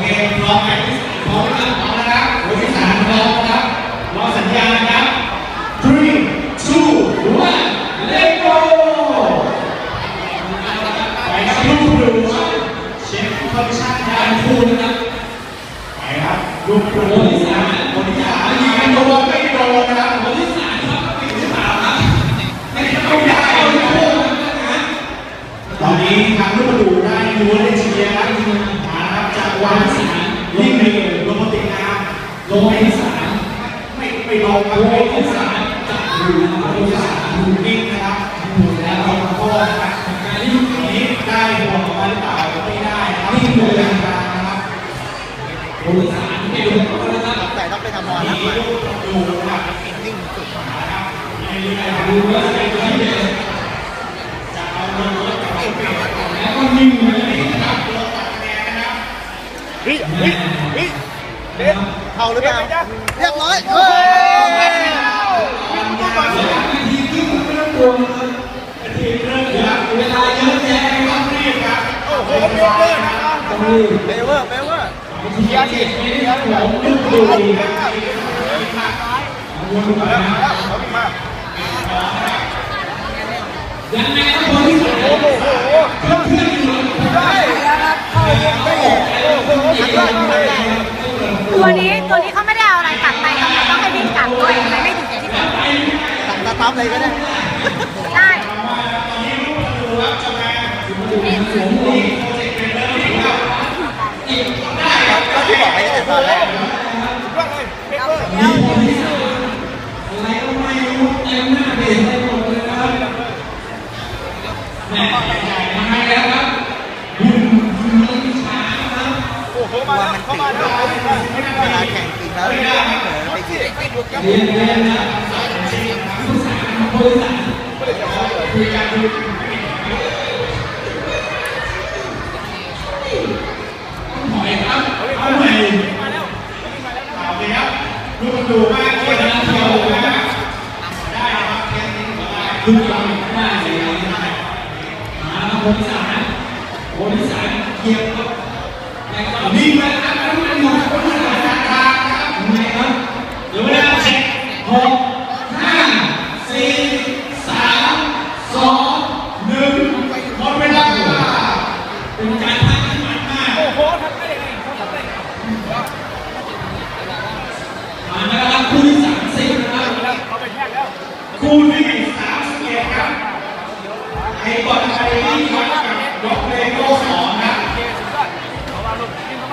พร้อมไหมครับพร้อมนะครับคนที่สพร้อมนะครับรอสัญญานะครับ three two one let go ไปครับลูกดูเช็คนชั่นการคูนะครับไปครับลูกดูคนที่สามคนที่สามยิงตัวไม่โดนนะครับ ไม้สามลงในโรบอติกอาร์ลงไม้สามไม่ไปลงกันลงไม้สามจับดูนะครับดูสามดูนิ่งนะครับดูแล้วเราก็การที่ยุคนี้ได้บอลมาหรือเปล่าไม่ได้นครับนี่คือการนะครับดูสามไม่นะครับแต่ต้องไปทำบอลนะดูนะครับนิ่งสุดนะครับดูว่าจะเอาบอลแล้วก็นิ่ง เข้าหรือเปล่าเด็ดเรียบร้อยเฮ้ยโอ้โหเบเกอร์นะครับเบเวอร์เบเวอร์เชียร์สิเชียร์เลยมาแล้วมาแล้วเขาวิ่งมาโอ้โหโอ้โห เลยก็ได้ ได้ก็ที่บอกไปตั้งแต่ตอนแรกสุดยอดเลยเบเกอ ร์โอ้โหมาแล้วเข้ามาแล้วเขาวิ่งมาเขาวิ่งเวมาลาแข่งจริงแล้วเผลอไปที่คิดติดหลุดครับโอ้โหทำได้ยังไงเขาทำ ได้ยังไงเขาไปแยกแล้วคู่ที่สามสิบเอ็ดครับไอ้บอลไทยที่วัดกับยกเลโก้สองนเข้าม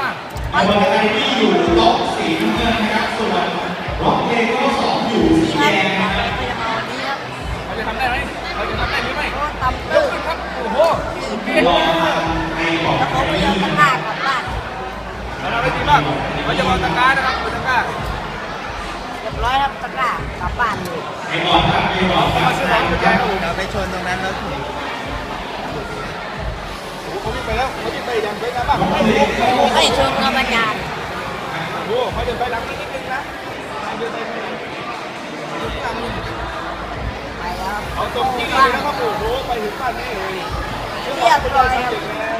าไอ้บอลไทยที่อยู่โต๊ะสีน้ำเงินนะครับ ส่วนร็อกเลโก้สองอยู่สีแดงนะครับเขาจะทำได้ไหมเขาจะทำได้หรือไม่ยกขึ้นครับ โอ้โห เราทำได้ดีมากเขาจะวางตะกร้านะครับวางตะกร้าร้อยครับตะกร้ากลับบ้านเลยไอ้บอลครับไอ้บอลครับมาซื้อของคุณยายครับผมเราไปชนตรงนั้นแล้วโอ้โหเขาวิ่งไปแล้วเขาวิ่งไปยังไปนะบ้างโอ้โหไอ้ชนกรรมการโอ้โหเขาเดินไปหลังนิดนึงนะเดินไปหลังนิดนึงไปแล้วเอาตรงที่เลยนะครับโอ้โหไปถึงบ้านนี่เลยเรียบร้อยครับเก่งแล้ว